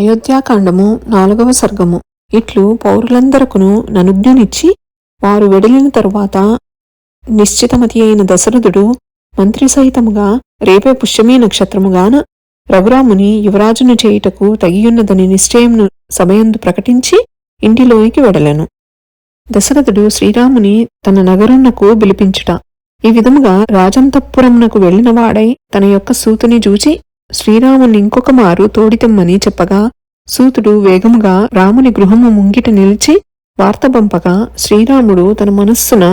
అయోధ్యాకాండము నాలుగవ సర్గము. ఇట్లు పౌరులందరకును ననుజ్ఞనిచ్చి వారు వెడలిన తరువాత నిశ్చితమతి అయిన దశరథుడు మంత్రి సహితముగా రేపే పుష్యమీ నక్షత్రముగాన రఘురాముని యువరాజును చేయుటకు తగియున్నదని నిశ్చయమును సమయందు ప్రకటించి ఇంటిలోనికి వెడలెను. దశరథుడు శ్రీరాముని తన నగరున్నకు పిలిపించుట. ఈ విధముగా రాజంతఃపురమునకు వెళ్ళినవాడై తన యొక్క సూతుని చూచి శ్రీరాముని ఇంకొక మారు తోడితెమ్మని చెప్పగా సూతుడు వేగముగా రాముని గృహము ముంగిట నిలిచి వార్త పంపగా శ్రీరాముడు తన మనస్సున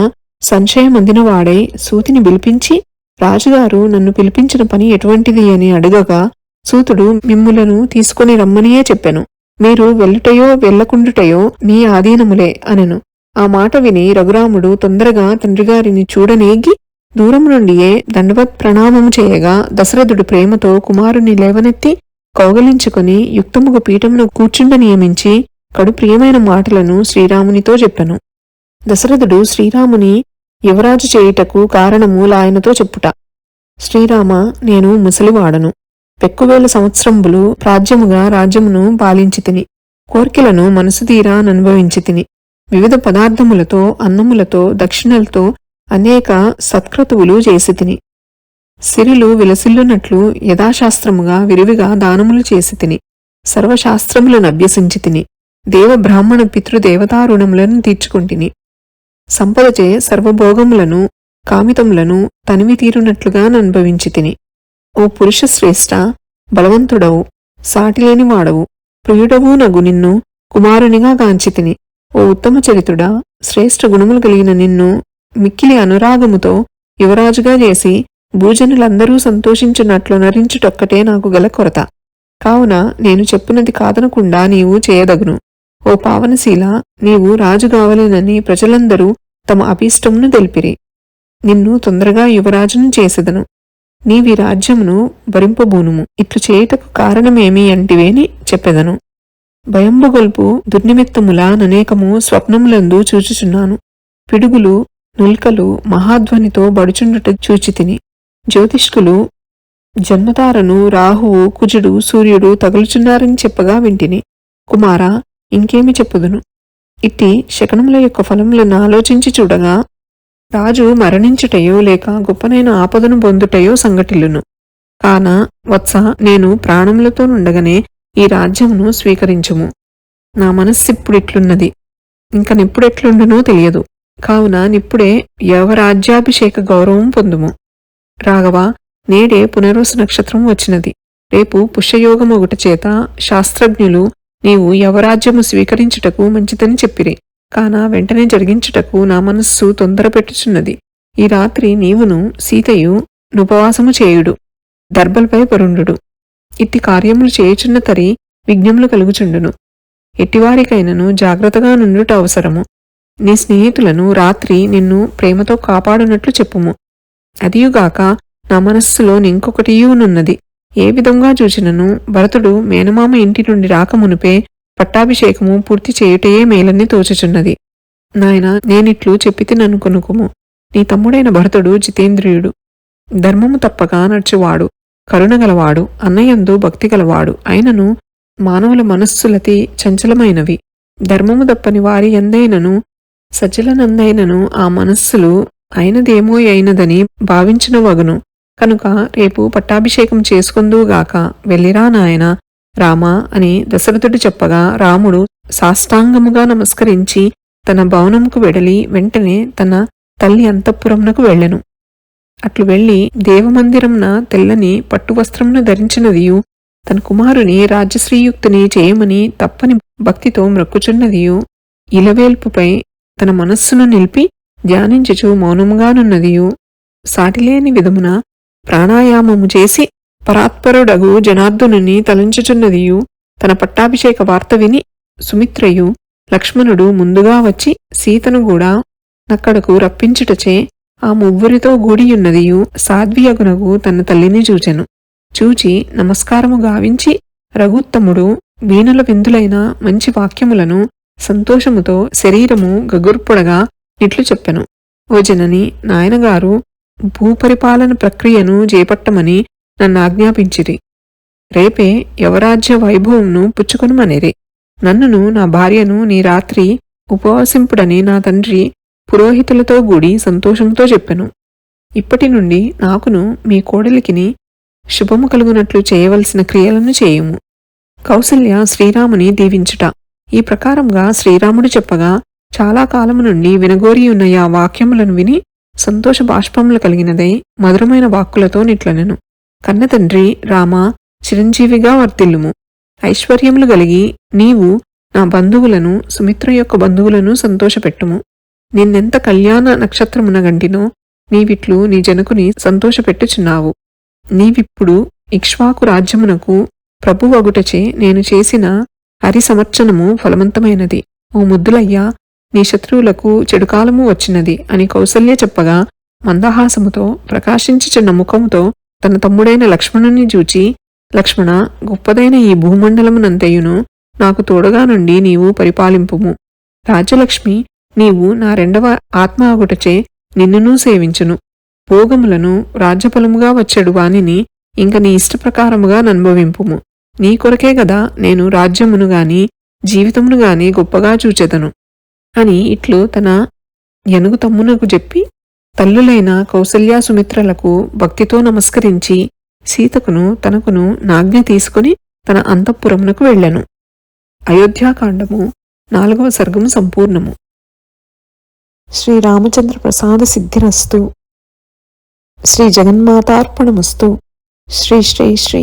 సంశయమందినవాడై సూతిని పిలిపించి రాజుగారు నన్ను పిలిపించిన పని ఎటువంటిది అని అడగగా సూతుడు మిమ్ములను తీసుకుని రమ్మనియే చెప్పెను. మీరు వెళ్ళుటయో వెళ్ళకుండుటయో మీ ఆధీనములే అనెను. ఆ మాట విని రఘురాముడు తొందరగా తండ్రిగారిని చూడనేగి దూరం నుండియే దండవత్ ప్రణామము చేయగా దశరథుడు ప్రేమతో కుమారుని లేవనెత్తి కౌగలించుకుని యుక్తముగు పీఠమును కూర్చుండ నియమించి కడు ప్రియమైన మాటలను శ్రీరామునితో చెప్పెను. దశరథుడు శ్రీరాముని యువరాజు చేయుటకు కారణము లాయనతో చెప్పుట. శ్రీరామ నేను ముసలివాడను. పెక్కువేల సంవత్సరంబులు రాజ్యముగా రాజ్యమును పాలించితిని కోర్కెలను మనసు అనుభవించితిని వివిధ పదార్థములతో అన్నములతో దక్షిణలతో అనేక సత్క్రతువులు చేసి తిని సిరిలు విలసిల్లునట్లు యథాశాస్త్రముగా విరివిగా దానములు చేసి తిని సర్వశాస్త్రములను అభ్యసించి తిని దేవ బ్రాహ్మణ పితృదేవతారుణములను తీర్చుకుంటిని. సంపదచే సర్వభోగములను కామితములను తనివి తీరునట్లుగా అనుభవించి తిని ఓ పురుషశ్రేష్ట బలవంతుడవు సాటిలేని వాడవు ప్రియుడవు నగు నిన్ను కుమారునిగా గాంచితిని. ఓ ఉత్తమ చరితుడ శ్రేష్ఠ గుణములు కలిగిన నిన్ను మిక్కిలి అనురాగముతో యువరాజుగా చేసి భూజనులందరూ సంతోషించున్నట్లు నరించుటొక్కటే నాకు గల కొరత. కావున నేను చెప్పినది కాదనకుండా నీవు చేయదగును. ఓ పావనశీల నీవు రాజుగావలేనని ప్రజలందరూ తమ అభీష్టమును తెలిపిరి. నిన్ను తొందరగా యువరాజును చేసెదను. నీవి రాజ్యమును భరింపబూనుము. ఇట్లు చేయుటకు కారణమేమి అంటివేని చెప్పెదను. భయంబుగొల్పు దుర్నిమిత్తముల ననేకము స్వప్నములందు చూచుచున్నాను. పిడుగులు నుల్కలు మహాధ్వనితో బడుచుండుట చూచితిని జ్యోతిష్కులు జన్మతారను రాహువు కుజుడు సూర్యుడు తగులుచున్నారని చెప్పగా వింటిని. కుమారా ఇంకేమి చెప్పుదును? ఇట్టి శకనముల యొక్క ఫలములను ఆలోచించి చూడగా రాజు మరణించుటయో లేక గొప్పనైన ఆపదను పొందుటయో సంగటిల్లును కాన వత్స నేను ప్రాణములతో నుండగానే ఈ రాజ్యమును స్వీకరించుము. నా మనస్సిప్పుడిట్లున్నది ఇంకనెప్పుడెట్లుండునో తెలియదు. కావున నిప్పుడే యవరాజ్యాభిషేక గౌరవం పొందుము. రాఘవ నేడే పునరుస నక్షత్రం వచ్చినది. రేపు పుష్యయోగం ఒకటి చేత శాస్త్రజ్ఞులు నీవు యవరాజ్యము స్వీకరించుటకు మంచిదని చెప్పిరి. కాన వెంటనే జరిగించుటకు నా మనస్సు తొందరపెట్టుచున్నది ఈ రాత్రి నీవును సీతయు నుపవాసము చేయుడు. దర్భలపై పరుండు ఇట్టి కార్యములు చేయుచున్న తరి విఘ్నములు కలుగుచుండును. ఎట్టివారికైనను జాగ్రత్తగా నుండుట అవసరము. నీ స్నేహితులను రాత్రి నిన్ను ప్రేమతో కాపాడునట్లు చెప్పుము. అదియుగాక నా మనస్సులో నింకొకటియునున్నది. ఏ విధంగా చూచినను? భరతుడు మేనమామ ఇంటి నుండి రాకమునుపే పట్టాభిషేకము పూర్తి చేయుటయే మేలని తోచుచున్నది. నాయన నేనిట్లు చెప్పితిననుకొనుకుము నీ తమ్ముడైన భరతుడు జితేంద్రియుడు. ధర్మము తప్పగా నడుచువాడు. కరుణగలవాడు అన్నయందు భక్తి గలవాడు. అయినను మానవుల మనస్సులతి చంచలమైనవి. ధర్మము తప్పని వారి ఎందైనను సజ్జలనందైనను ఆ మనస్సులు అయినదేమో అయినదని భావించిన వగును. కనుక రేపు పట్టాభిషేకం చేసుకుందుగాక వెళ్ళిరా నాయన. రామా అని దశరథుడు చెప్పగా రాముడు సాష్టాంగముగా నమస్కరించి తన భవనంకు వెడలి వెంటనే తన తల్లి అంతఃపురంనకు వెళ్ళెను. అట్లు వెళ్ళి దేవమందిరంన తెల్లని పట్టువస్త్రంను ధరించినదియు తన కుమారుని రాజ్యశ్రీయుక్తుని చేయమని తప్పని భక్తితో మ్రక్కుచున్నదియు ఇలవేల్పుపై తన మనస్సును నిలిపి ధ్యానించుచు మౌనముగానున్నదియు సాటిలేని విధమున ప్రాణాయామము చేసి పరాత్పరుడగు జనార్దునుని తలంచుచున్నదియు. తన పట్టాభిషేక వార్త విని సుమిత్రయు లక్ష్మణుడు ముందుగా వచ్చి సీతను కూడా నక్కడకు రప్పించుటచే ఆ మువ్వరితో గూడియున్నదియు సాధ్వియగునగు తన తల్లిని చూచెను. చూచి నమస్కారము గావించి రఘుత్తముడు వీణుల విందులైన మంచి వాక్యములను సంతోషముతో శరీరము గగుర్పుడగా ఇట్లు చెప్పెను. ఓ జనని నాయనగారు భూపరిపాలన ప్రక్రియను చేపట్టమని నన్ను ఆజ్ఞాపించిరి రేపే యవరాజ్య వైభవంను పుచ్చుకొనుమనిరి. నన్నును నా భార్యను నీ రాత్రి ఉపవాసింపుడని నా తండ్రి పురోహితులతో గూడి సంతోషంతో చెప్పెను. ఇప్పటి నుండి నాకును మీ కోడలికిని శుభము కలుగునట్లు చేయవలసిన క్రియలను చేయుము. కౌసల్య శ్రీరాముని దీవించుట. ఈ ప్రకారంగా శ్రీరాముడు చెప్పగా చాలా కాలము నుండి వినగోరి ఉన్న ఆ వాక్యములను విని సంతోష బాష్పములు కలిగినదై మధురమైన వాక్కులతో నిట్లనెను. కన్నతండ్రి రామ చిరంజీవిగా వర్తిల్లుము. ఐశ్వర్యములు కలిగి నీవు నా బంధువులను సుమిత్ర యొక్క బంధువులను సంతోషపెట్టుము. నిన్నెంత కళ్యాణ నక్షత్రమున గంటినో నీవిట్లు నీ జనకుని సంతోషపెట్టుచున్నావు. నీవిప్పుడు ఇక్ష్వాకు రాజ్యమునకు ప్రభువగుటచే నేను చేసిన హరి సమర్చనము ఫలవంతమైనది. ఓ ముద్దులయ్యా నీ శత్రువులకు చెడుకాలము వచ్చినది అని కౌసల్య చెప్పగా మందహాసముతో ప్రకాశించుచున్న ముఖముతో తన తమ్ముడైన లక్ష్మణుని చూచి లక్ష్మణ గొప్పదైన ఈ భూమండలమునంతయును నాకు తోడుగా నుండి నీవు పరిపాలింపుము. రాజ్యలక్ష్మి నీవు నా రెండవ ఆత్మ అగుటచే నిన్నునూ సేవించును. భోగములను రాజ్యఫలముగా వచ్చెడు వానిని ఇంక నీ ఇష్టప్రకారముగా ననుభవింపుము. నీ కొరకే గదా నేను రాజ్యమును గాని జీవితమును గాని గొప్పగా చూచెదను. అని ఇట్లు తన ఎనుగు తమ్మునకు చెప్పి తల్లులైన కౌసల్యా సుమిత్రలకు భక్తితో నమస్కరించి సీతకును తనకును నాజ్ఞ తీసుకుని తన అంతఃపురమునకు వెళ్ళెను. అయోధ్యాకాండము నాలుగవ సర్గము సంపూర్ణము. శ్రీరామచంద్ర ప్రసాద సిద్ధిరస్తు. శ్రీ జగన్మాతార్పణమస్తు. శ్రీ శ్రీ శ్రీ.